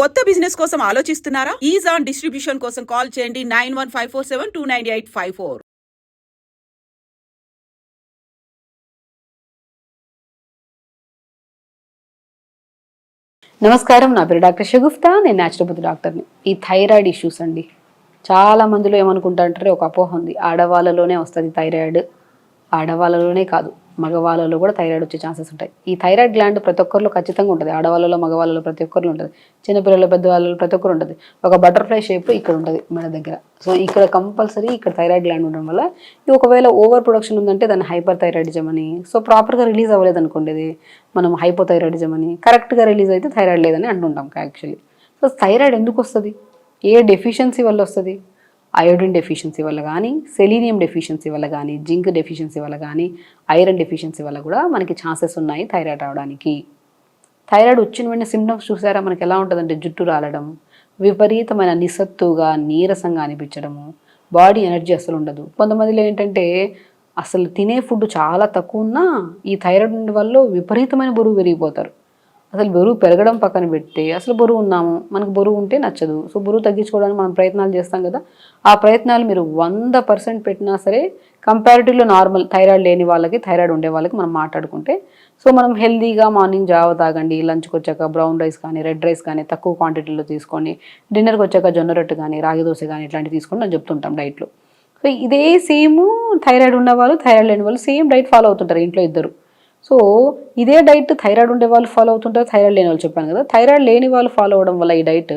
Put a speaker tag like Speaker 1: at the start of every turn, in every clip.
Speaker 1: కొత్త బిజినెస్ కోసం ఆలోచిస్తున్నారా? ఈజ్ ఆన్ డిస్ట్రిబ్యూషన్ కోసం కాల్ చేయండి nine one five four seven two nine eight five four.
Speaker 2: నమస్కారం నా పేరు డాక్టర్ షగుఫ్తా నేను న్యాచురోపతి డాక్టర్ని ఈ థైరాయిడ్ ఇష్యూస్ అండి. చాలా మందిలో ఏమనుకుంటారంటే ఒక అపోహ ఉంది. ఆడవాళ్ళలోనే వస్తుంది థైరాయిడ్ ఆడవాళ్ళలోనే కాదు మగవాళ్ళలో కూడా థైరాయిడ్ వచ్చే ఛాన్సెస్ ఉంటాయి. ఈ థైరాయిడ్ గ్లాండ్ ప్రతి ఒక్కరిలో ఖచ్చితంగా ఉంటుంది. ఆడవాళ్ళలో మగవాళ్ళలో ప్రతి ఒక్కరిలో ఉంటుంది. చిన్నపిల్లల పెద్దవాళ్ళలో ప్రతి ఒక్కరు ఉంటుంది. ఒక బటర్ఫ్లై షేప్ ఇక్కడ ఉంటుంది మన దగ్గర. సో ఇక్కడ కంపల్సరీ ఇక్కడ థైరాయిడ్ గ్లాండ్ ఉండడం వల్ల ఇది ఒకవేళ ఓవర్ ప్రొడక్షన్ ఉందంటే దాన్ని హైపర్ థైరాయిడిజం అని. సో ప్రాపర్గా రిలీజ్ అవ్వలేదు అనుకోండి ఇది. మనం హైపోథైరాయిడిజం అని. కరెక్ట్గా రిలీజ్ అయితే థైరాయిడ్ లేదని అంటుంటాం యాక్చువల్లీ. సో థైరాయిడ్ ఎందుకు వస్తుంది? ఏ డెఫిషియన్సీ వల్ల వస్తుంది? అయోడిన్ డెఫిషియన్సీ వల్ల కానీ సెలీనియం డెఫిషియన్సీ వల్ల కానీ జింక్ డెఫిషియన్సీ వల్ల కానీ ఐరన్ డెఫిషియన్సీ వల్ల కూడా మనకి ఛాన్సెస్ ఉన్నాయి థైరాయిడ్ రావడానికి. థైరాయిడ్ వచ్చిన వెంటనే సిమ్టమ్స్ చూసారా? మనకి ఎలా ఉంటుందంటే జుట్టు రాలడం విపరీతమైన నిస్సత్తుగా నీరసంగా అనిపించడము బాడీ ఎనర్జీ అసలు ఉండదు. కొంతమందిలో ఏంటంటే అసలు తినే ఫుడ్ చాలా తక్కువ ఉన్నా ఈ థైరాయిడ్ వల్ల విపరీతమైన బరువు పెరిగిపోతారు. అసలు బరువు పెరగడం పక్కన పెడితే అసలు బరువు ఉన్నాము మనకు బరువు ఉంటే నచ్చదు. సో బరువు తగ్గించుకోవడానికి మనం ప్రయత్నాలు చేస్తాం కదా. ఆ ప్రయత్నాలు మీరు వంద పర్సెంట్ పెట్టినా సరే కంపారిటివ్లో నార్మల్ థైరాయిడ్ లేని వాళ్ళకి థైరాయిడ్ ఉండే వాళ్ళకి మనం మాట్లాడుకుంటే సో మనం హెల్దీగా మార్నింగ్ జావ తాగండి లంచ్కి వచ్చాక బ్రౌన్ రైస్ కానీ రెడ్ రైస్ కానీ తక్కువ క్వాంటిటీలో తీసుకొని డిన్నర్కి వచ్చాక జొన్న రొట్టె కానీ రాగి దోశ కానీ ఇట్లాంటివి తీసుకొని నేను చెప్తుంటాం డైట్లో సో ఇదే సేమ్ థైరాయిడ్ ఉన్న వాళ్ళు థైరాయిడ్ లేని వాళ్ళు సేమ్ డైట్ ఫాలో అవుతుంటారు. ఇంట్లో ఇద్దరు. సో ఇదే డైట్ థైరాయిడ్ ఉండే వాళ్ళు ఫాలో అవుతుంటారు థైరాయిడ్ లేని వాళ్ళు చెప్పాను కదా. థైరాయిడ్ లేని వాళ్ళు ఫాలో అవడం వల్ల ఈ diet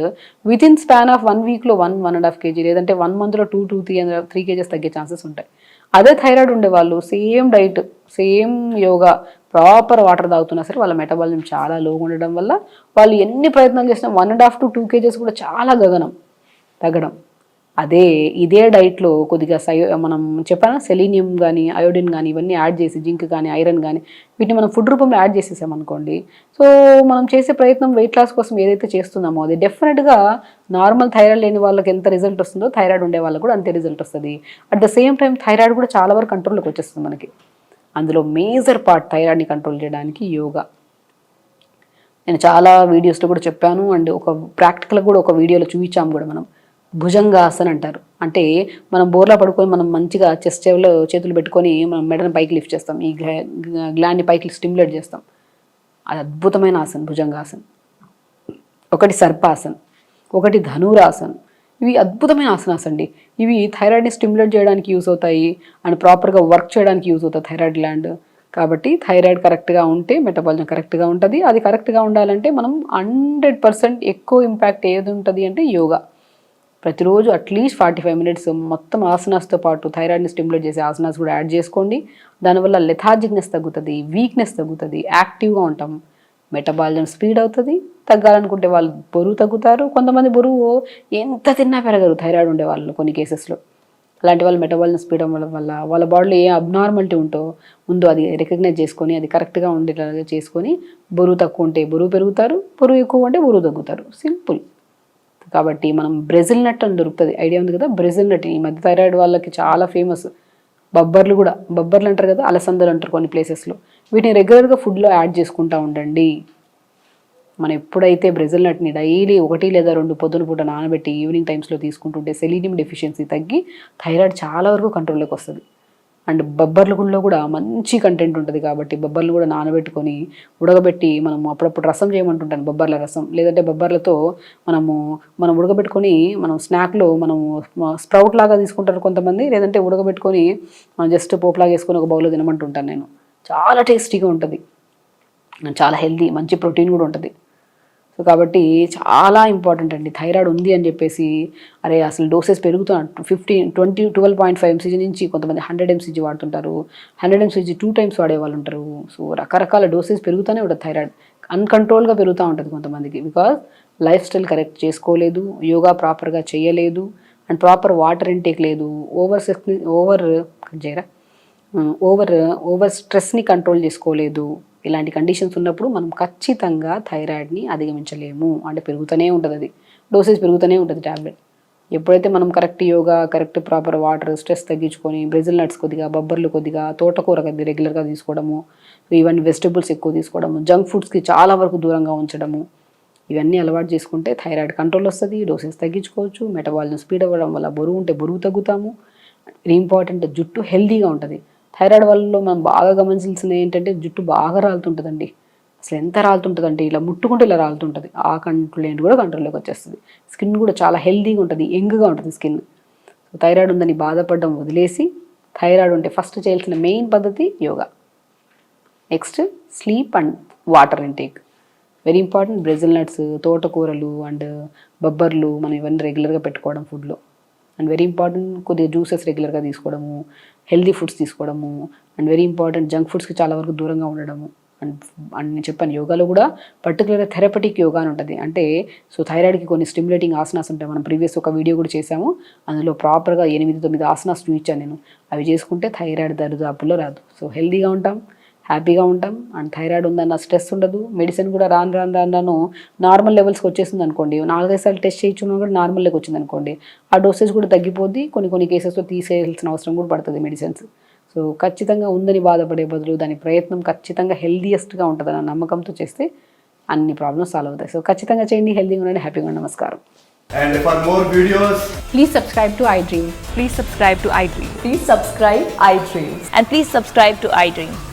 Speaker 2: with in span of one వీక్లో one one and half kg లేదంటే వన్ మంత్లో two two three three kgs తగ్గే ఛాన్సెస్ ఉంటాయి. అదే థైరాయిడ్ ఉండే వాళ్ళు same diet same yoga proper water తాగుతున్నా సరే వాళ్ళ మెటబాలిజం చాలా లోగా ఉండడం వల్ల వాళ్ళు ఎన్ని ప్రయత్నాలు చేసినా one and half to two kgs కూడా చాలా గగనం తగ్గడం. అదే ఇదే డైట్లో కొద్దిగా సై మనం చెప్పాను? సెలీనియం కానీ అయోడిన్ కానీ ఇవన్నీ యాడ్ చేసి జింక్ కానీ ఐరన్ కానీ వీటిని మనం ఫుడ్ రూపంలో యాడ్ చేసేసామనుకోండి సో మనం చేసే ప్రయత్నం వెయిట్ లాస్ కోసం ఏదైతే చేస్తున్నామో అది డెఫినెట్గా నార్మల్ థైరాయిడ్ లేని వాళ్ళకి ఎంత రిజల్ట్ వస్తుందో థైరాయిడ్ ఉండే వాళ్ళకి కూడా అంతే రిజల్ట్ వస్తుంది. At the same time thyroid కూడా చాలా వరకు కంట్రోల్లోకి వచ్చేస్తుంది మనకి. అందులో మేజర్ పార్ట్ థైరాయిడ్ని కంట్రోల్ చేయడానికి యోగా. నేను చాలా వీడియోస్లో కూడా చెప్పాను అండ్ ఒక ప్రాక్టికల్ కూడా ఒక వీడియోలో చూపించాము కూడా మనం. భుజంగాసన్ అంటారు. అంటే మనం బోర్లా పడుకొని మనం మంచిగా చెస్ట్ చెవిలో చేతులు పెట్టుకొని మనం మెడని పైకి లిఫ్ట్ చేస్తాం. ఈ గ్లాండ్ని పైకి స్టిమ్యులేట్ చేస్తాం. అది అద్భుతమైన ఆసన్ భుజంగాసన్. ఒకటి సర్పాసన్ ఒకటి ధనురాసన్. ఇవి అద్భుతమైన ఆసనాస్ అండి ఇవి థైరాయిడ్ని స్టిమ్యులేట్ చేయడానికి యూస్ అవుతాయి అండ్ ప్రాపర్గా వర్క్ చేయడానికి యూస్ అవుతాయి థైరాయిడ్ గ్లాండ్. కాబట్టి థైరాయిడ్ కరెక్ట్గా ఉంటే మెటబాలిజం కరెక్ట్గా ఉంటుంది. అది కరెక్ట్గా ఉండాలంటే మనం హండ్రెడ్ పర్సెంట్ ఎక్కువ ఇంపాక్ట్ ఏది ఉంటుంది అంటే యోగా. ప్రతిరోజు అట్లీస్ట్ ఫార్టీ ఫైవ్ మినిట్స్ మొత్తం ఆసనాస్తో పాటు థైరాయిడ్ని స్టిమ్యులేట్ చేసే ఆసనాస్ కూడా యాడ్ చేసుకోండి. దానివల్ల లెథార్జిక్నెస్ తగ్గుతుంది వీక్నెస్ తగ్గుతుంది యాక్టివ్గా ఉంటాం. మెటబాలిజం స్పీడ్ అవుతుంది తగ్గాలనుకుంటే వాళ్ళు బరువు తగ్గుతారు. కొంతమంది బరువు ఎంత తిన్నా పెరగరు థైరాయిడ్ ఉండే వాళ్ళు కొన్ని కేసెస్లో. అలాంటి వాళ్ళు మెటబాలిజం స్పీడ్ అవ్వడం వల్ల వాళ్ళ బాడీలో ఏ అబ్నార్మాలిటీ ఉంటో ముందు అది రికగ్నైజ్ చేసుకొని అది కరెక్ట్గా ఉండేలాగా చేసుకొని బరువు తక్కువ ఉంటే బరువు పెరుగుతారు బరువు ఎక్కువ ఉంటే బరువు తగ్గుతారు. సింపుల్ కాబట్టి మనం బ్రెజిల్ నట్ అని దొరుకుతుంది. ఐడియా ఉంది కదా? Brazil nut. ఈ మధ్య థైరాయిడ్ వాళ్ళకి చాలా ఫేమస్ బొబ్బర్లు కూడా. బొబ్బర్లు అంటారు కదా? అలసందలు అంటారు కొన్ని ప్లేసెస్లో వీటిని రెగ్యులర్గా ఫుడ్లో యాడ్ చేసుకుంటూ ఉండండి. మనం ఎప్పుడైతే బ్రెజిల్ నట్ని డైలీ ఒకటి లేదా రెండు పొద్దున పూట నానబెట్టి ఈవినింగ్ టైమ్స్లో తీసుకుంటుంటే సెలీనియం డెఫిషియన్సీ తగ్గి థైరాయిడ్ చాలా వరకు కంట్రోల్లోకి వస్తుంది. అండ్ బొబ్బర్ల గుండెలో కూడా మంచి కంటెంట్ ఉంటుంది కాబట్టి బొబ్బర్లు కూడా నానబెట్టుకొని ఉడకబెట్టి మనం అప్పుడప్పుడు రసం చేయమంటుంటాను బొబ్బర్ల రసం. లేదంటే బొబ్బర్లతో మనము మనం ఉడకబెట్టుకొని మనం స్నాక్లో మనము స్ప్రౌట్ లాగా తీసుకుంటారు కొంతమంది. లేదంటే ఉడకబెట్టుకొని మనం జస్ట్ పోపులాగా వేసుకొని ఒక బౌల్లో తినమంటుంటాను నేను. చాలా టేస్టీగా ఉంటుంది. చాలా హెల్దీ మంచి ప్రోటీన్ కూడా ఉంటుంది. సో కాబట్టి చాలా ఇంపార్టెంట్ అండి. థైరాయిడ్ ఉంది అని చెప్పేసి అరే అసలు డోసెస్ పెరుగుతున్న fifteen twenty twelve point five MCG నుంచి కొంతమంది హండ్రెడ్ ఎంసీజీ వాడుతుంటారు. హండ్రెడ్ ఎంసీజీ టూ టైమ్స్ వాడే వాళ్ళు ఉంటారు. సో రకరకాల డోసెస్ పెరుగుతూనే ఉంటుంది థైరాయిడ్. అన్కంట్రోల్గా పెరుగుతూ ఉంటుంది కొంతమందికి బికాజ్ లైఫ్ స్టైల్ కరెక్ట్ చేసుకోలేదు యోగా ప్రాపర్గా చేయలేదు అండ్ ప్రాపర్ వాటర్ ఇంటేక్ లేదు. ఓవర్ ఓవర్ చేయరా? ఓవర్ ఓవర్ స్ట్రెస్ని కంట్రోల్ చేసుకోలేదు. ఇలాంటి కండిషన్స్ ఉన్నప్పుడు మనం ఖచ్చితంగా థైరాయిడ్ని అధిగమించలేము అంటే పెరుగుతూనే ఉంటుంది అది. డోసేజ్ పెరుగుతూనే ఉంటుంది ట్యాబ్లెట్ ఎప్పుడైతే మనం correct yoga correct proper water stress తగ్గించుకొని బ్రెజిల్ నట్స్ కొద్దిగా బొబ్బర్లు కొద్దిగా తోటకూర కొద్దిగా రెగ్యులర్గా తీసుకోవడము ఈవెన్ వెజిటబుల్స్ ఎక్కువ తీసుకోవడము జంక్ ఫుడ్స్కి చాలా వరకు దూరంగా ఉంచడము ఇవన్నీ అలవాటు చేసుకుంటే థైరాయిడ్ కంట్రోల్ వస్తుంది డోసెస్ తగ్గించుకోవచ్చు మెటబాల్ని స్పీడ్ అవ్వడం వల్ల బరువు ఉంటే బరువు తగ్గుతాము వెరీ ఇంపార్టెంట్ జుట్టు హెల్దీగా ఉంటుంది. థైరాయిడ్ వల్ల మనం బాగా గమనించాల్సింది ఏంటంటే జుట్టు బాగా రాలుతుంటుందండి. అసలు ఎంత రాలుతుంటుందంటే ఇలా ముట్టుకుంటే ఇలా రాలుతుంటుంది. ఆ కంట్రోల్ కూడా కంట్రోల్లోకి వచ్చేస్తుంది. స్కిన్ కూడా చాలా హెల్తీగా ఉంటుంది యంగ్గా ఉంటుంది స్కిన్. థైరాయిడ్ ఉందని బాధపడడం వదిలేసి థైరాయిడ్ ఉంటే ఫస్ట్ చేయాల్సిన మెయిన్ పద్ధతి yoga. Next sleep and water intake. Very important Brazil nuts తోటకూరలు and బొబ్బర్లు మనం ఇవన్నీ రెగ్యులర్గా పెట్టుకోవడం ఫుడ్లో అండ్ వెరీ ఇంపార్టెంట్ కొద్దిగా జ్యూసెస్ రెగ్యులర్గా తీసుకోవడము హెల్దీ ఫుడ్స్ తీసుకోవడము అండ్ వెరీ ఇంపార్టెంట్ జంక్ ఫుడ్స్కి చాలా వరకు దూరంగా ఉండడము. అండ్ అండ్ నేను చెప్పాను యోగాలో కూడా పర్టికులర్గా థెరపటిక్ యోగా అని ఉంటుంది. అంటే సో థైరాయిడ్కి కొన్ని స్టిమ్యులేటింగ్ ఆసనాస్ ఉంటాయి. మనం ప్రీవియస్ ఒక వీడియో కూడా చేసాము అందులో ప్రాపర్గా ఎనిమిది తొమ్మిది ఆసనాస్ చూపించాను నేను. అవి చేసుకుంటే థైరాయిడ్ దరిదాపుల్లో రాదు. సో హెల్దీగా ఉంటాం. హ్యాపీగా ఉంటాం. అండ్ థైరాయిడ్ ఉందన్న స్ట్రెస్ ఉండదు. మెడిసిన్ కూడా రాను రాను రాను రాను నార్మల్ లెవెల్స్కి వచ్చేసింది అనుకోండి. నాలుగైదు సార్లు టెస్ట్ చేయించున్నా కూడా నార్మల్ లెక్క వచ్చింది అనుకోండి. ఆ డోసేజ్ కూడా తగ్గిపోద్ది. కొన్ని కొన్ని కేసెస్లో తీసేయాల్సిన అవసరం కూడా పడుతుంది మెడిసిన్స్. సో ఖచ్చితంగా ఉందని బాధపడే బదులు దాని ప్రయత్నం ఖచ్చితంగా హెల్దీయెస్ట్గా ఉంటుందన్న నమ్మకంతో చేస్తే అన్ని ప్రాబ్లమ్స్ సాల్వ్ అవుతాయి. సో ఖచ్చితంగా చేయండి. హెల్దీగా ఉండండి. హ్యాపీగా ఉండండి. నమస్కారం.
Speaker 3: And for more videos,
Speaker 4: Please subscribe to iDream.
Speaker 5: Please subscribe to iDream.
Speaker 4: Please subscribe iDream.
Speaker 5: And please subscribe to iDream.